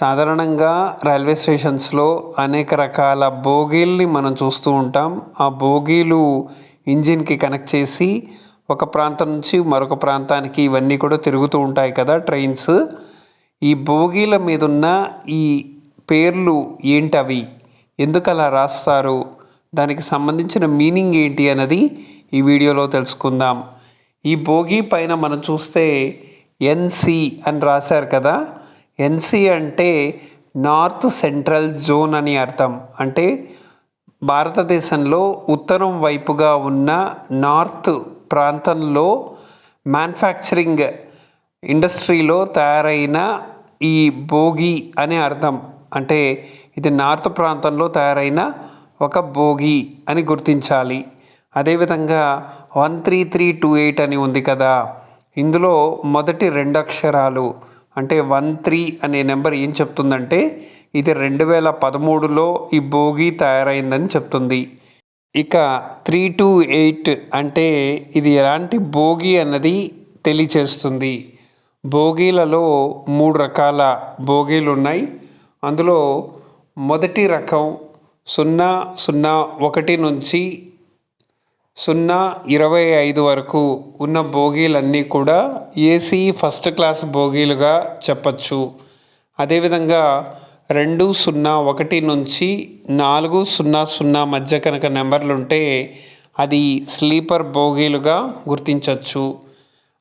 సాధారణంగా రైల్వే స్టేషన్స్లో అనేక రకాల బోగీల్ని మనం చూస్తూ ఉంటాం. ఆ బోగీలు ఇంజిన్కి కనెక్ట్ చేసి ఒక ప్రాంతం నుంచి మరొక ప్రాంతానికి ఇవన్నీ కూడా తిరుగుతూ ఉంటాయి కదా ట్రైన్స్. ఈ బోగీల మీద ఉన్న ఈ పేర్లు ఏంటవి? ఎందుకు అలా రాస్తారు? దానికి సంబంధించిన మీనింగ్ ఏంటి అన్నది ఈ వీడియోలో తెలుసుకుందాం. ఈ బోగీ పైన మనం చూస్తే ఎన్సి అని రాశారు కదా. ఎన్సి అంటే నార్త్ సెంట్రల్ జోన్ అని అర్థం. అంటే భారతదేశంలో ఉత్తరం వైపుగా ఉన్న నార్త్ ప్రాంతంలో మ్యానుఫ్యాక్చరింగ్ ఇండస్ట్రీలో తయారైన ఈ బోగి అనే అర్థం. అంటే ఇది నార్త్ ప్రాంతంలో తయారైన ఒక బోగి అని గుర్తించాలి. అదేవిధంగా one three three two eight అని ఉంది కదా. ఇందులో మొదటి రెండు అక్షరాలు అంటే వన్ త్రీ అనే నెంబర్ ఏం చెప్తుందంటే ఇది రెండు వేల పదమూడులో ఈ బోగీ తయారైందని చెప్తుంది. ఇక త్రీ టూ ఎయిట్ అంటే ఇది ఎలాంటి భోగి అన్నది తెలియచేస్తుంది. బోగీలలో మూడు రకాల బోగీలు ఉన్నాయి. అందులో మొదటి రకం సున్నా సున్నా ఒకటి నుంచి సున్నా ఇరవై ఐదు వరకు ఉన్న బోగీలన్నీ కూడా ఏసీ ఫస్ట్ క్లాస్ బోగీలుగా చెప్పచ్చు. అదేవిధంగా రెండు సున్నా ఒకటి నుంచి నాలుగు సున్నా సున్నా మధ్య కనుక నెంబర్లు ఉంటే అది స్లీపర్ బోగీలుగా గుర్తించవచ్చు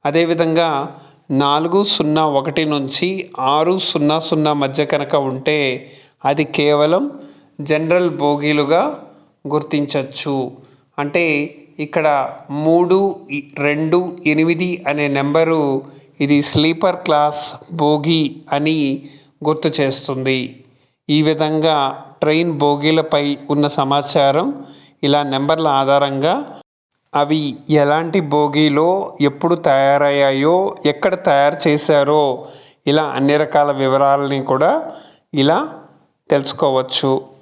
అదేవిధంగా నాలుగు సున్నా ఒకటి నుంచి ఆరు సున్నా సున్నా మధ్య కనుక ఉంటే అది కేవలం జనరల్ బోగీలుగా గుర్తించవచ్చు అంటే ఇక్కడ మూడు రెండు ఎనిమిది అనే నెంబరు ఇది స్లీపర్ క్లాస్ బోగి అని గుర్తు చేస్తుంది. ఈ విధంగా ట్రైన్ బోగీలపై ఉన్న సమాచారం ఇలా నెంబర్ల ఆధారంగా అవి ఎలాంటి బోగీలో ఎప్పుడు తయారయ్యాయో ఎక్కడ తయారు చేశారో ఇలా అన్ని రకాల వివరాలని కూడా ఇలా తెలుసుకోవచ్చు.